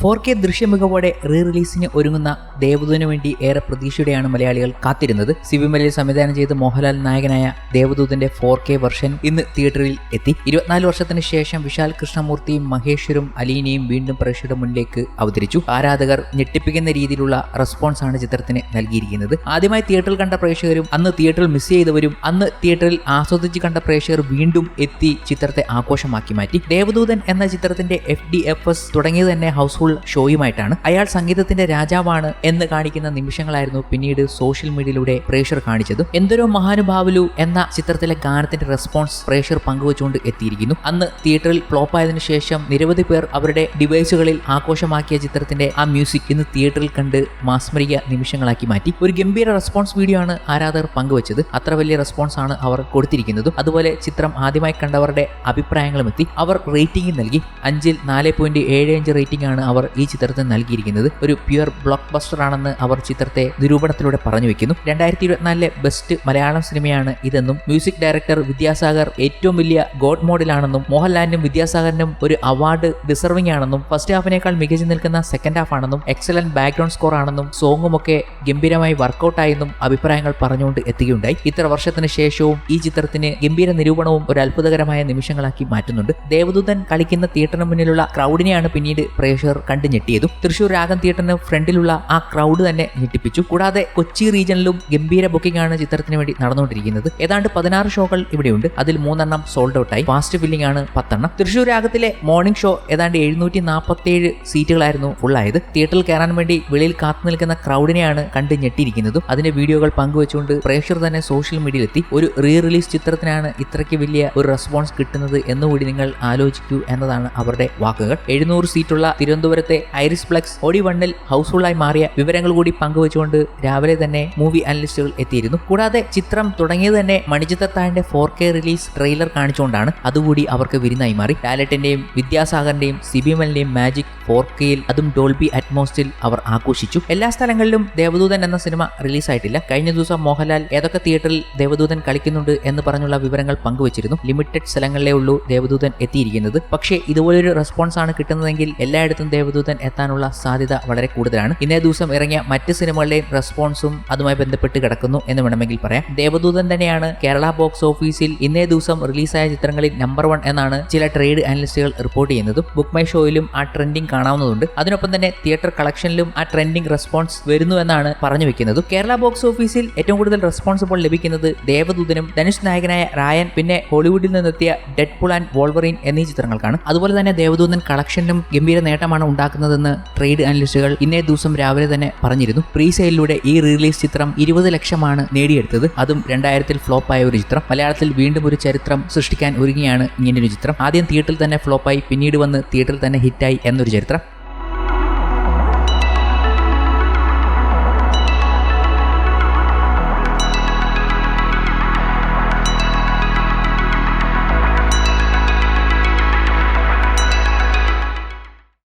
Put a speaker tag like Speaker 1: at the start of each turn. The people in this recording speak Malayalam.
Speaker 1: ഫോർ കെ ദൃശ്യമികവോടെ റീ റിലീസിന് ഒരുങ്ങുന്ന ദേവദൂതിനു വേണ്ടി ഏറെ പ്രതീക്ഷയോടെയാണ് മലയാളികൾ കാത്തിരുന്നത്. സിബിമലയിൽ സംവിധാനം ചെയ്ത് മോഹൻലാൽ നായകനായ ദേവദൂതന്റെ ഫോർ കെ വെർഷൻ ഇന്ന് തിയേറ്ററിൽ എത്തി. ഇരുപത്തിനാല് വർഷത്തിന് ശേഷം വിശാൽ കൃഷ്ണമൂർത്തിയും മഹേശ്വരും അലീനയും വീണ്ടും പ്രേക്ഷകരുടെ മുന്നിലേക്ക് അവതരിച്ചു. ആരാധകർ ഞെട്ടിപ്പിക്കുന്ന രീതിയിലുള്ള റെസ്പോൺസ് ആണ് ചിത്രത്തിന് നൽകിയിരിക്കുന്നത്. ആദ്യമായി തിയേറ്ററിൽ കണ്ട പ്രേക്ഷകരും അന്ന് തിയേറ്ററിൽ മിസ് ചെയ്തവരും അന്ന് തിയേറ്ററിൽ ആസ്വദിച്ച് കണ്ട പ്രേക്ഷകർ വീണ്ടും എത്തി ചിത്രത്തെ ആഘോഷമാക്കി മാറ്റി. ദേവദൂതൻ എന്ന ചിത്രത്തിന്റെ എഫ് ഡി എഫ് എസ് തുടങ്ങിയത് തന്നെ ഹൗസ്ഫുൾ ഷോയുമായിട്ടാണ് അയാൾ സംഗീതത്തിന്റെ രാജാവാണ് എന്ന് കാണിക്കുന്ന നിമിഷങ്ങളായിരുന്നു പിന്നീട് സോഷ്യൽ മീഡിയയിലൂടെ പ്രേഷർ കാണിച്ചത്. എന്തൊരു മഹാനുഭാവലു എന്ന ചിത്രത്തിലെ ഗാനത്തിന്റെ റെസ്പോൺസ് പ്രേഷർ പങ്കുവച്ചുകൊണ്ട് എത്തിയിരിക്കുന്നു. അന്ന് തിയേറ്ററിൽ ഫ്ലോപ്പ് ആയതിനു ശേഷം നിരവധി പേർ അവരുടെ ഡിവൈസുകളിൽ ആഘോഷമാക്കിയ ചിത്രത്തിന്റെ ആ മ്യൂസിക് ഇന്ന് തിയേറ്ററിൽ കണ്ട് മാസ്മരിക നിമിഷങ്ങളാക്കി മാറ്റി. ഒരു ഗംഭീര റെസ്പോൺസ് വീഡിയോ ആണ് ആരാധകർ പങ്കുവച്ചത്. അത്ര വലിയ റെസ്പോൺസ് ആണ് അവർ കൊടുത്തിരിക്കുന്നത്. അതുപോലെ ചിത്രം ആദ്യമായി കണ്ടവരുടെ അഭിപ്രായങ്ങളും എത്തി. അവർ റേറ്റിംഗ് നൽകി. അഞ്ചിൽ നാല് പോയിന്റ് ഏഴ് അഞ്ച് റേറ്റിംഗ് ആണ് അവർ ഈ ചിത്രത്തിന് നൽകിയിരിക്കുന്നത് ഒരു പ്യുവർ ബ്ലോക്ക് ബസ്റ്റർ ആണെന്ന് അവർ ചിത്രത്തെ നിരൂപണത്തിലൂടെ പറഞ്ഞു വെക്കുന്നു. രണ്ടായിരത്തി ഇരുപത്തിനാലിലെ ബെസ്റ്റ് മലയാളം സിനിമയാണ് ഇതെന്നും മ്യൂസിക് ഡയറക്ടർ വിദ്യാസാഗർ ഏറ്റവും വലിയ ഗോഡ് മോഡിലാണെന്നും മോഹൻലാലിനും വിദ്യാസാഗറിനും ഒരു അവാർഡ് ഡിസർവിംഗ് ആണെന്നും ഫസ്റ്റ് ഹാഫിനേക്കാൾ മികച്ചു നിൽക്കുന്ന സെക്കൻഡ് ഹാഫ് ആണെന്നും എക്സലന്റ് ബാക്ക്ഗ്രൗണ്ട് സ്കോർ ആണെന്നും സോങ്ങും ഒക്കെ ഗംഭീരമായി വർക്കൗട്ട് ആയെന്നും അഭിപ്രായങ്ങൾ പറഞ്ഞുകൊണ്ട് എത്തുകയുണ്ടായി. ഇത്ര വർഷത്തിന് ശേഷവും ഈ ചിത്രത്തിന് ഗംഭീര നിരൂപണവും ഒരു അത്ഭുതകരമായ നിമിഷങ്ങളാക്കി മാറ്റുന്നുണ്ട്. ദേവദൂതൻ കളിക്കുന്ന തിയേറ്ററിന് മുന്നിലുള്ള ക്രൗഡിനെയാണ് പിന്നീട് പ്രേക്ഷകർ കണ്ടു ഞെട്ടിയതും തൃശൂർ രാഗം തിയേറ്ററിന് ഫ്രണ്ടിലുള്ള ആ ക്രൗഡ് തന്നെ ഞെട്ടിപ്പിച്ചു. കൂടാതെ കൊച്ചി റീജിയനിലും ഗംഭീര ബുക്കിംഗ് ആണ് ചിത്രത്തിന് വേണ്ടി നടന്നുകൊണ്ടിരിക്കുന്നത്. ഏതാണ്ട് പതിനാറ് ഷോകൾ ഇവിടെയുണ്ട്. അതിൽ മൂന്നെണ്ണം സോൾഡ് ഔട്ടായി ഫാസ്റ്റ് ഫില്ലിംഗ് ആണ് പത്തെണ്ണം. തൃശൂർ രാഗത്തിലെ മോർണിംഗ് ഷോ ഏതാണ്ട് എഴുന്നൂറ്റി നാൽപ്പത്തേഴ് സീറ്റുകളായിരുന്നു ഫുള്ളായത് തിയേറ്ററിൽ കയറാൻ വേണ്ടി വെളിയിൽ കാത്തു നിൽക്കുന്ന ക്രൗഡിനെയാണ് കണ്ട് ഞെട്ടിയിരിക്കുന്നതും. അതിന്റെ വീഡിയോകൾ പങ്കുവെച്ചുകൊണ്ട് പ്രേക്ഷകർ തന്നെ സോഷ്യൽ മീഡിയയിലെത്തി ഒരു റീ റിലീസ് ചിത്രത്തിനാണ് ഇത്രയ്ക്ക് വലിയ ഒരു റെസ്പോൺസ് കിട്ടുന്നത് എന്നുകൂടി നിങ്ങൾ ആലോചിക്കൂ എന്നതാണ് അവരുടെ വാക്കുകൾ. എഴുന്നൂറ് സീറ്റുള്ള തിരുവനന്തപുരത്തെ ഐറിസ് പ്ലക്സ് ഒടി വണ്ണിൽ ഹൗസ്ഫുള്ളായി മാറിയ വിവരങ്ങൾ കൂടി പങ്കുവച്ചുകൊണ്ട് രാവിലെ തന്നെ മൂവി അനലിസ്റ്റുകൾ എത്തിയിരുന്നു. കൂടാതെ ചിത്രം തുടങ്ങിയത് തന്നെ മണിച്ചിത്രത്താഴിന്റെ ഫോർ കെ റിലീസ് ട്രെയിലർ കാണിച്ചുകൊണ്ടാണ്. അതുകൂടി അവർക്ക് വിരുന്നായി മാറി. ടാലറ്റിന്റെയും വിദ്യാസാഗറിന്റെയും സിബിമലിന്റെയും മാജിക് ഫോർ കെയിൽ അതും ഡോൾബി അറ്റ്മോസ്റ്റിൽ അവർ ആഘോഷിച്ചു. എല്ലാ സ്ഥലങ്ങളിലും ദേവദൂതൻ എന്ന സിനിമ റിലീസായിട്ടില്ല. കഴിഞ്ഞ ദിവസം മോഹൻലാൽ ഏതൊക്കെ തിയേറ്ററിൽ ദേവദൂതൻ കളിക്കുന്നുണ്ട് എന്ന് പറഞ്ഞുള്ള വിവരങ്ങൾ പങ്കുവച്ചിരുന്നു. ലിമിറ്റഡ് സ്ഥലങ്ങളിലേ ഉള്ളൂ ദേവദൂതൻ എത്തിയിരിക്കുന്നത്. പക്ഷേ ഇതുപോലൊരു റെസ്പോൺസ് ആണ് കിട്ടുന്നതെങ്കിൽ എല്ലായിടത്തും ദേവദൂതൻ എത്താനുള്ള സാധ്യത വളരെ കൂടുതലാണ്. ഇന്നേ ദിവസം ഇറങ്ങിയ മറ്റ് സിനിമകളുടെയും റെസ്പോൺസും അതുമായി ബന്ധപ്പെട്ട് കിടക്കുന്നു എന്ന് വേണമെങ്കിൽ പറയാം. ദേവദൂതൻ തന്നെയാണ് കേരള ബോക്സ് ഓഫീസിൽ ഇന്നേ ദിവസം റിലീസായ ചിത്രങ്ങളിൽ നമ്പർ വൺ എന്നാണ് ചില ട്രേഡ് അനലിസ്റ്റുകൾ റിപ്പോർട്ട് ചെയ്യുന്നതും ബുക്ക് മൈ ഷോയിലും ആ ട്രെൻഡിങ് കാണാവുന്നതുണ്ട്. അതിനൊപ്പം തന്നെ തിയേറ്റർ കളക്ഷനിലും ആ ട്രെൻഡിങ് റെസ്പോൺസ് വരുന്നു എന്നാണ് പറഞ്ഞു വെക്കുന്നത്. കേരള ബോക്സ് ഓഫീസിൽ ഏറ്റവും കൂടുതൽ റെസ്പോൺസ് ഇപ്പോൾ ലഭിക്കുന്നത് ദേവദൂതനും ധനുഷ് നായകനായ റായൻ പിന്നെ ഹോളിവുഡിൽ നിന്നെത്തിയ ഡെഡ് പുൾ ആൻഡ് വോൾവറിൻ എന്നീ ചിത്രങ്ങൾക്കാണ്. അതുപോലെ തന്നെ ദേവദൂതൻ കളക്ഷനിലും ഗംഭീര നേട്ടമാണ് ഉണ്ടാക്കുന്നതെന്ന് ട്രേഡ് അനലിസ്റ്റുകൾ ഇന്നേ ദിവസം രാവിലെ തന്നെ പറഞ്ഞിരുന്നു. പ്രീ സെയിലിലൂടെ ഈ റിലീസ് ചിത്രം ഇരുപത് ലക്ഷമാണ് നേടിയെടുത്തത്. അതും രണ്ടായിരത്തിൽ ഫ്ലോപ്പായ ഒരു ചിത്രം. മലയാളത്തിൽ വീണ്ടും ഒരു ചരിത്രം സൃഷ്ടിക്കാൻ ഒരുങ്ങിയാണ് ഇങ്ങനൊരു ചിത്രം. ആദ്യം തിയേറ്ററിൽ തന്നെ ഫ്ലോപ്പായി പിന്നീട് വന്ന് തിയേറ്ററിൽ തന്നെ ഹിറ്റായി എന്നൊരു ചരിത്രം.